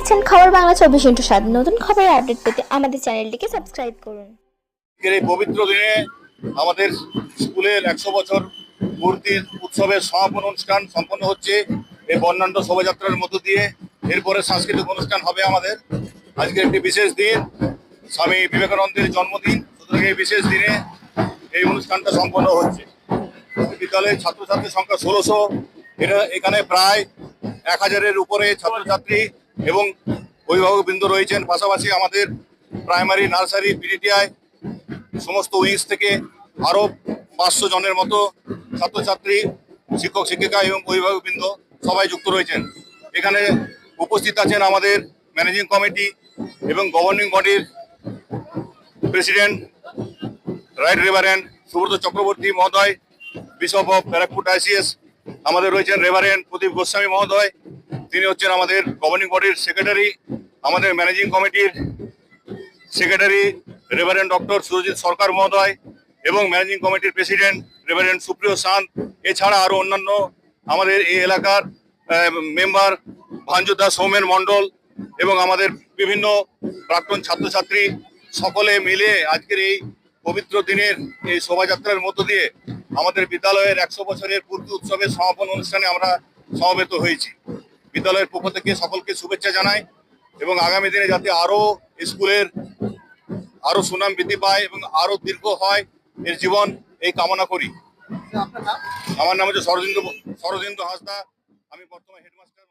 দেখছেন খবর বাংলা চব্বিশ ইন্টু সাত। নতুন খবরের আপডেট পেতে আমাদের চ্যানেলটিকে সাবস্ক্রাইব করুন। এই পবিত্র দিনে আমাদের স্কুলের একশো বছর পূর্তির উৎসবের সমাপন অনুষ্ঠান সম্পন্ন হচ্ছে। এই বর্ণাঢ্য শোভাযাত্রার মধ্য দিয়ে এরপরে সাংস্কৃতিক অনুষ্ঠান হবে আমাদের। আজকে একটি বিশেষ দিন, স্বামী বিবেকানন্দের জন্মদিন। সুতরাং এই বিশেষ দিনে এই অনুষ্ঠানটা সম্পন্ন হচ্ছে। বিদ্যালয়ের ছাত্রছাত্রীর সংখ্যা ষোলোশো। এটা এখানে প্রায় এক হাজারের উপরে ছাত্রছাত্রী এবং অভিভাবকবৃন্দ রয়েছেন, পাশাপাশি আমাদের প্রাইমারি নার্সারি পিডিটিআই সমস্ত উইংস থেকে আরও পাঁচশো জনের মতো ছাত্রছাত্রী, শিক্ষক, শিক্ষিকা এবং অভিভাবকবৃন্দ সবাই যুক্ত রয়েছেন। এখানে উপস্থিত আছেন আমাদের ম্যানেজিং কমিটি এবং গভর্নিং বডির president right reverend Subrata Chakraborty মহোদয় বিশপ অফ ব্যারাকপুর আইসিএস আমাদের রয়েছেন রেভারেন্ট প্রদীপ গোস্বামী মহোদয় তিনি হচ্ছেন আমাদের গভর্নিং বডির সেক্রেটারি আমাদের ম্যানেজিং কমিটির secretary reverend doctor Surajit Sarkar মহোদয় এবং ম্যানেজিং কমিটির প্রেসিডেন্ট রেভারেন্ট সুপ্রিয় শান্ত এছাড়া আরও অন্যান্য আমাদের এই এলাকার মেম্বার ভাঞ্জুদা সৌমেন মণ্ডল এবং আমাদের বিভিন্ন প্রাক্তন ছাত্রছাত্রী সকলে মিলে আজকের এই পবিত্র দিনের এই শোভাযাত্রার মধ্য দিয়ে আমাদের বিদ্যালয়ের একশো বছরের পূর্তি উৎসবের সমাপন অনুষ্ঠানে আমরা সমবেত হয়েছি। বিদ্যালয়ের পক্ষ থেকে সকলকে শুভেচ্ছা জানাই এবং আগামী দিনে যাতে আরও স্কুলের আরও সুনাম বৃদ্ধি পায় এবং আরও দীর্ঘ হয় এর জীবন এই কামনা করি। আমার নাম হচ্ছে সরজিন্দু সরজিন্দু হাসদা। আমি বর্তমানে হেডমাস্টার